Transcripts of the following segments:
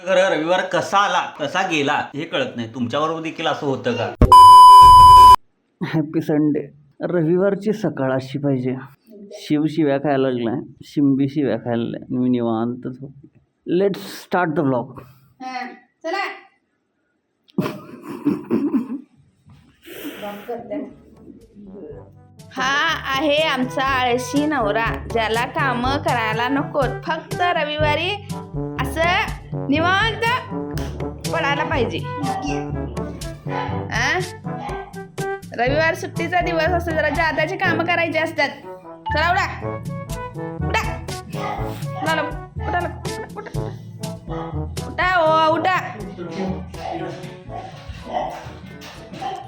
खरं रविवार कसा आला कसा गेला हे कळत नाही. तुमच्याबरोबर देखील असं होतं का? हॅपी संडे रविवारची सकाळ अशी पाहिजे. शिव शिव्या खायला लागलाय शिंबी शिव्या खायला मी निवांत लेट स्टार्ट द ब्लॉग हा, चला. हा आहे आमचा आळशी नवरा ज्याला काम करायला नकोत. फक्त रविवारी निवांत पडायला पाहिजे. आ? रविवार सुट्टीचा दिवस असतो जरा जादाचे काम करायचे असतात. चला उडा. उडा. उठा ओ उठा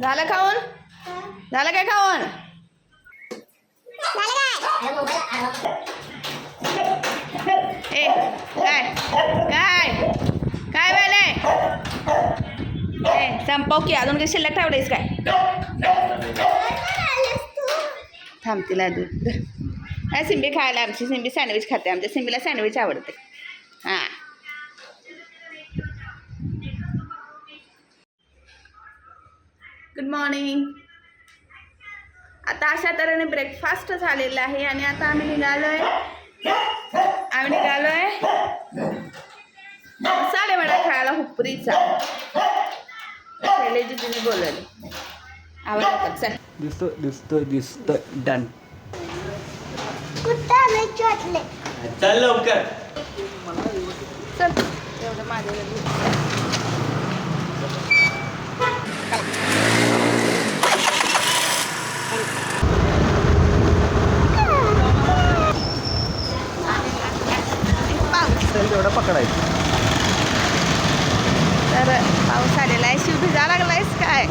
झालं खाऊन? झालं काय खाऊन? ए काय? काय? काय वेळेला ए संपव की अजून काही शिल्लक ठेवलेस काय? थांब तिला दूध काय सिंबी खायला आमची सिंबी सँडविच खाते आमच्या सिंबीला सँडविच आवडते. हां. गुड मॉर्निंग आता अशा तऱ्हेने ब्रेकफास्ट झालेला आहे आणि आता आम्ही निघालोय आम्ही निघालोय. मसाले वडा खायला हुपरीचा शैलेजी तिने बोलवले. आवडतं चल. दिसतो दिसतो दिसतो. डन चल लवकर. चल. एवढं माझ्या पाऊस तेवढं पकडायचं. तर पाऊस आलेला आहे. शिव भिजा लागलायस काय?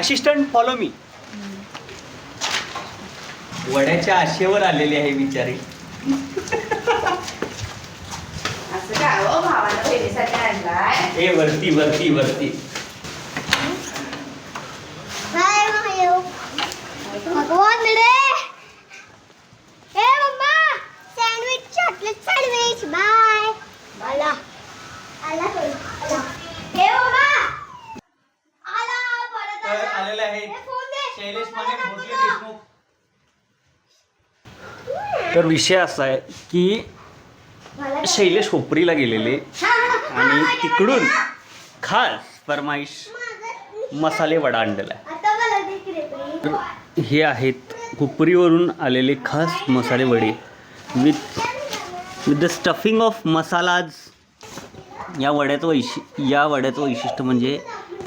असिस्टंट फॉलो मी वड्याच्या आशेवर आलेले आहे बिचारे. असं काय हो भावाला बहिणीसाठी आणलाय. ए वरती वरती वरती भगवान रे हे mamma sandwich chocolate sandwich bye आला आला तो, आला हे मम्मा आला परत तर आला आलेले हे आहेत फोन दे शैलेश मला माने भोसले दाखव ना. देशमुख तर विषय असा आहे की मला. शैलेश होपरीला गेलेले हा, हा, आणि हा, तिकडून. खास फरमाईश मसाले वडा आणलेला आहे. आता मला दे की रे बाई. तर हे आहेत हुपरीवरून आलेले खास मसाले वडे. With with the stuffing of masalas या वड्याचं वैशि या वड्याचं वैशिष्ट्य म्हणजे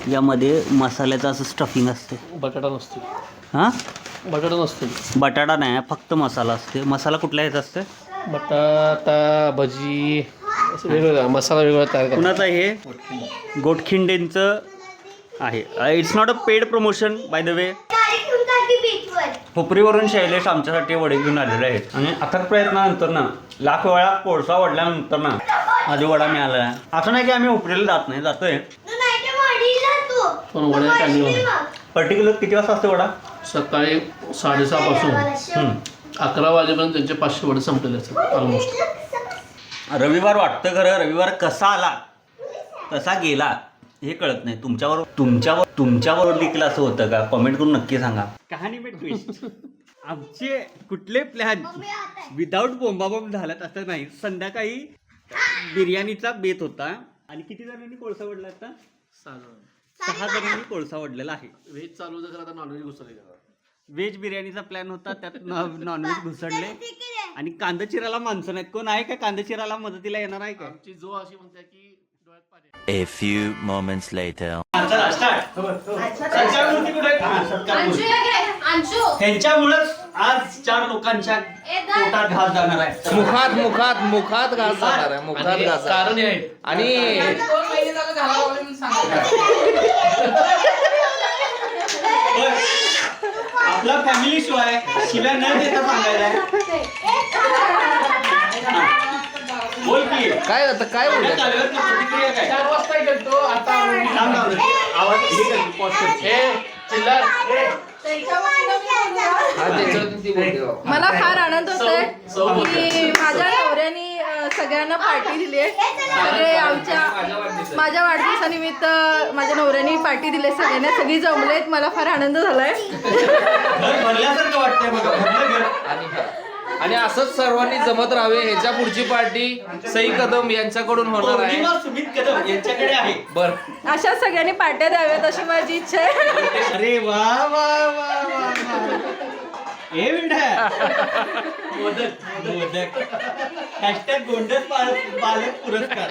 यामध्ये मसाल्याचं असं स्टफिंग असते. बटाटा नसतो. हां? बटाटा नसतो. बटाटा नाही फक्त मसाला असते. मसाला कुठल्या ह्याचा असते बटाटा भजी असं वेगवेगळा मसाला वेगळा तयार करतो कुणाचं आहे हे? गोटखिंडेंचं आहे. It's not a paid promotion by the way गाडी घेऊन टाकी बीचवर हुपरीवरून शैलेश आमच्यासाठी वडे घेऊन आलेले आहेत. आणि अथक प्रयत्नानंतर ना लाख वेळा कोळसा वडल्यानंतर ना आधी वडा मिळाला. आहे असं नाही की आम्ही हुपरीला जात नाही जातोय. तू नाही तर वाडीला तू पण वड्या टाकली वाडीला बघा. मग. पर्टिक्युलर किती वाजता असते वडा? सकाळी साडेसहापासून. हम्म. अकरा वाजेपर्यंत त्यांचे पाचशे वडे संपलेले असतात ऑलमोस्ट रविवार वाटतं खरं रविवार कसा आला कसा गेला हे कळत नाही. तुमच्यावर तुमच्यावर तुमच्याबरोबर देखील असं होतं का? कमेंट करून नक्की सांगा. ट्विस्ट आमचे कुठले प्लॅन विदाऊट बोंबाबोंब झाल्यात असं नाही. संध्याकाळी बिर्याणीचा बेत होता. आणि किती जणांनी कोळसा वडला आता? सहा जणांनी कोळसा वडलेला आहे. व्हेज चालू होतं आता नॉनव्हेज घुसवले व्हेज बिर्याणीचा प्लॅन होता त्यात नॉनव्हेज घुसडले आणि कांदा चिराला माणसं नाहीत. कोण आहे का? कांदा चिराला मदतीला येणार आहे का? आमची जो अशी म्हणते की A few moments later. त्यांच्यामुळेच आज चार लोकांच्या पोटात घास जाणार आहे मुखात मुखात मुखात घास जाणार आहे मुखात आणि घास कारण हे आहे आणि. आपला फॅमिली शो आहे शिव्या न देता सांगायला आहे. हा. बोल की काय आता काय बोलत चार वाजता गेलतो आता हे चिल्लर. हा त्याच्यावरती ती हो. मला फार आनंद होतोय की माझ्या नवऱ्याने अं, सगळ्यांना पार्टी दिली आहे. सगळे आमच्या माझ्या वाढदिवसानिमित्त. माझ्या नवऱ्याने पार्टी दिली आहे सगळ्यांना. सगळी जमलेत. मला फार आनंद झालाय. घर भरल्यासारखं वाटतंय बघा. भरलं घर. आणि आणि असंच सर्वांनी जमत राहावे ह्याच्या पुढची पार्टी सई कदम यांच्याकडून होणार आहे. पौर्णिमा सुमित कदम यांच्याकडे आहे. बर. अशा सगळ्यांनी पार्ट्या द्याव्यात अशी माझी इच्छा आहे. अरे वा वा वा वा वा. हे बेटा मोदक मोदक. हॅशटॅग गोंडस पालक पालक पुरस्कार.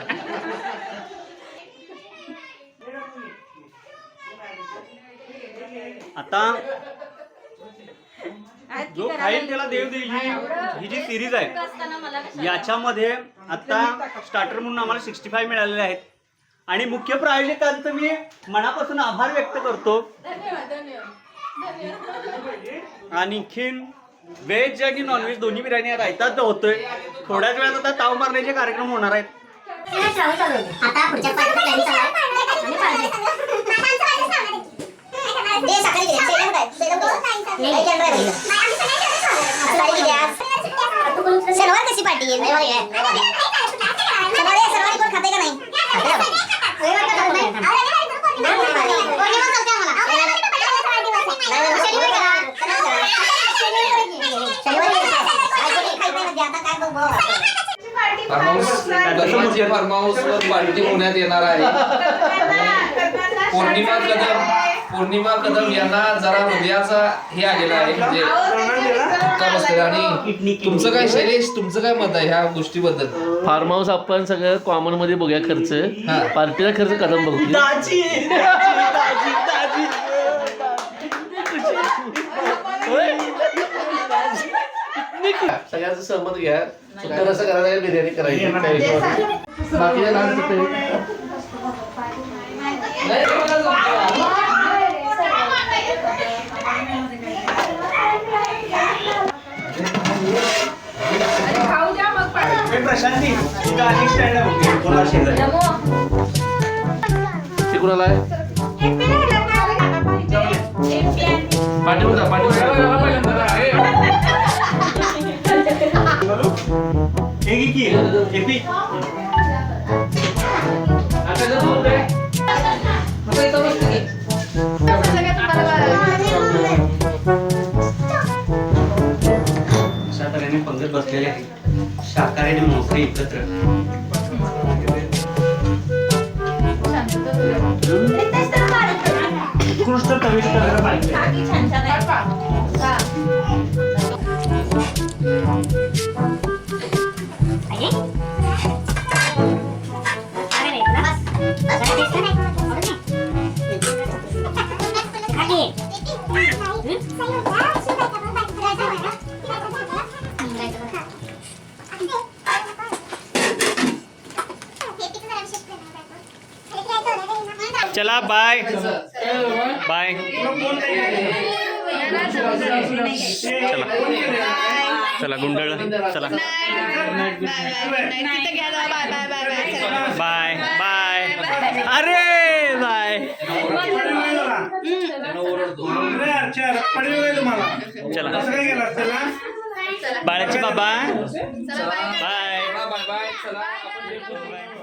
आता जो खाईल त्याला देव देईल ही ही जी सिरीज आहे याच्यामध्ये आता स्टार्टर म्हणून आम्हाला सिक्स्टी फाय मिळालेले आहेत. आणि मुख्य प्रायोजकांचं मी मनापासून आभार व्यक्त करतो. आणखीन व्हेज आणि नॉनव्हेज दोन्ही बिर्याणी राहतात होतोय. थोड्याच वेळात आता ताव मारण्याचे कार्यक्रम होणार आहेत. आता खात म्हणजे फार्म हाऊस वर पार्टी होण्यात येणार आहे पौर्णिमा कदम पौर्णिमा कदम यांना जरा हृदयाचा हे आलेला आहे म्हणजे धक्का बसलेला आणि तुमचं काय शैलेश तुमचं काय मत आहे ह्या गोष्टीबद्दल? फार्म हाऊस आपण सगळं कॉमनमध्ये बघूया खर्च. हा. पार्टीला खर्च कदम बघू. दाजी सगळ्यांचं सहमत घ्या. सुंदर असं करायला बिर्याणी करायची. त्या प्रशांती तुझा अनेक स्टँड आहे कोणा शेजारी ते कुणाला आहे? पाठीवर जा पाठीवर हे घे आणि मांसाहारी एकत्र कृष्ण चविष्ट पाहिजे बाय. बाय. चला. चला गुंडळ. चला. Bye. Bye. Bye bye. Bye bye अरे बाय. चला बाळाची बाबा बाय बाय बाय चला. आपण